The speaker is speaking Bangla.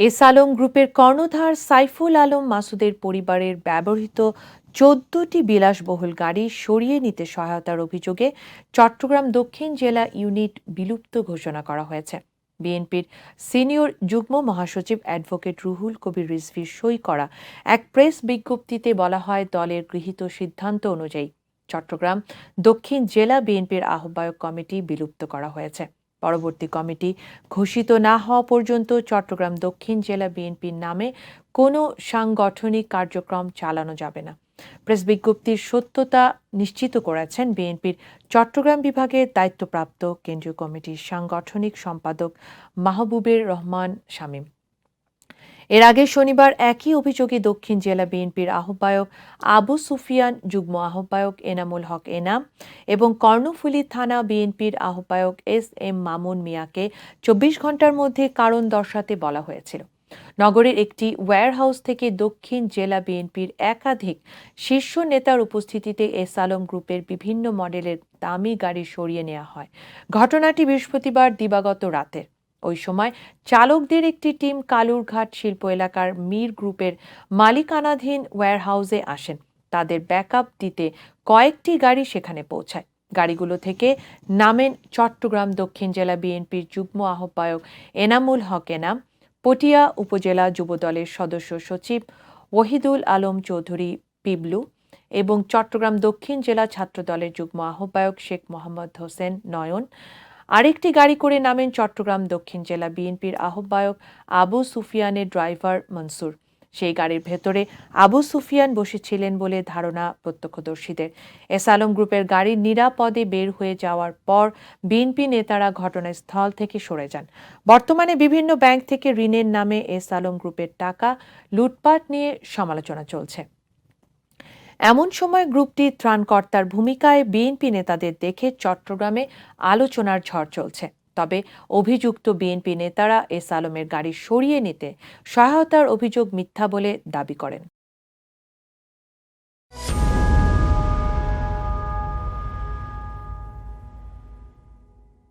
এস আলম গ্রুপের কর্ণধার সাইফুল আলম মাসুদের পরিবারের ব্যবহৃত চোদ্দটি বিলাসবহুল গাড়ি সরিয়ে নিতে সহায়তার অভিযোগে চট্টগ্রাম দক্ষিণ জেলা ইউনিট বিলুপ্ত ঘোষণা করা হয়েছে। বিএনপির সিনিয়র যুগ্ম মহাসচিব অ্যাডভোকেট রুহুল কবির রিজভির সই করা এক প্রেস বিজ্ঞপ্তিতে বলা হয় দলের গৃহীত সিদ্ধান্ত অনুযায়ী চট্টগ্রাম দক্ষিণ জেলা বিএনপির আহ্বায়ক কমিটি বিলুপ্ত করা হয়েছে। পরবর্তী কমিটি ঘোষিত না হওয়া পর্যন্ত চট্টগ্রাম দক্ষিণ জেলা বিএনপির নামে কোনো সাংগঠনিক কার্যক্রম চালানো যাবে না। প্রেস বিজ্ঞপ্তির সত্যতা নিশ্চিত করেছেন বিএনপির চট্টগ্রাম বিভাগের দায়িত্বপ্রাপ্ত কেন্দ্রীয় কমিটির সাংগঠনিক সম্পাদক মাহবুবের রহমান শামীম। এর আগে শনিবার একই অভিযোগে দক্ষিণ জেলা বিএনপির আহ্বায়ক আবু সুফিয়ান যুগ্ম আহ্বায়ক এনামুল হক এনাম এবং কর্ণফুলী থানা বিএনপির আহ্বায়ক এস এম মামুন মিয়াকে চব্বিশ ঘণ্টার মধ্যে কারণ দর্শাতে বলা হয়েছিল। নগরের একটি ওয়্যারহাউস থেকে দক্ষিণ জেলা বিএনপির একাধিক শীর্ষ নেতার উপস্থিতিতে এস আলম গ্রুপের বিভিন্ন মডেলের দামি গাড়ি সরিয়ে নেওয়া হয়। ঘটনাটি বৃহস্পতিবার দিবাগত রাতের ওই সময় চালকদের একটি টিম কালুরঘাট শিল্প এলাকার মীর গ্রুপের মালিকানাধীন ওয়্যারহাউসে আসেন। তাদের ব্যাকআপ দিতে কয়েকটি গাড়ি সেখানে পৌঁছায়। গাড়িগুলো থেকে নামেন চট্টগ্রাম দক্ষিণ জেলা বিএনপির যুগ্ম আহ্বায়ক এনামুল হক এনাম পটিয়া উপজেলা যুবদলের সদস্য সচিব ওহিদুল আলম চৌধুরী পিবলু এবং চট্টগ্রাম দক্ষিণ জেলা ছাত্রদলের যুগ্ম আহ্বায়ক শেখ মোহাম্মদ হোসেন নয়ন। আরেকটি গাড়ি করে নামেন চট্টগ্রাম দক্ষিণ জেলা বিএনপির আহ্বায়ক আবু সুফিয়ানের ড্রাইভার মনসুর। সেই গাড়ির ভেতরে আবু সুফিয়ান বসেছিলেন বলে ধারণা প্রত্যক্ষদর্শীদের। এস আলম গ্রুপের গাড়ি নিরাপদে বের হয়ে যাওয়ার পর বিএনপি নেতারা ঘটনাস্থল থেকে সরে যান। বর্তমানে বিভিন্ন ব্যাংক থেকে ঋণের নামে এস আলম গ্রুপের টাকা লুটপাট নিয়ে সমালোচনা চলছে। এমন সময় গ্রুপটি ত্রাণকর্তার ভূমিকায় বিএনপি নেতাদের দেখে চট্টগ্রামে আলোচনার ঝড় চলছে। তবে অভিযুক্ত বিএনপি নেতারা এস আলমের গাড়ি সরিয়ে নিতে সহায়তার অভিযোগ মিথ্যা বলে দাবি করেন।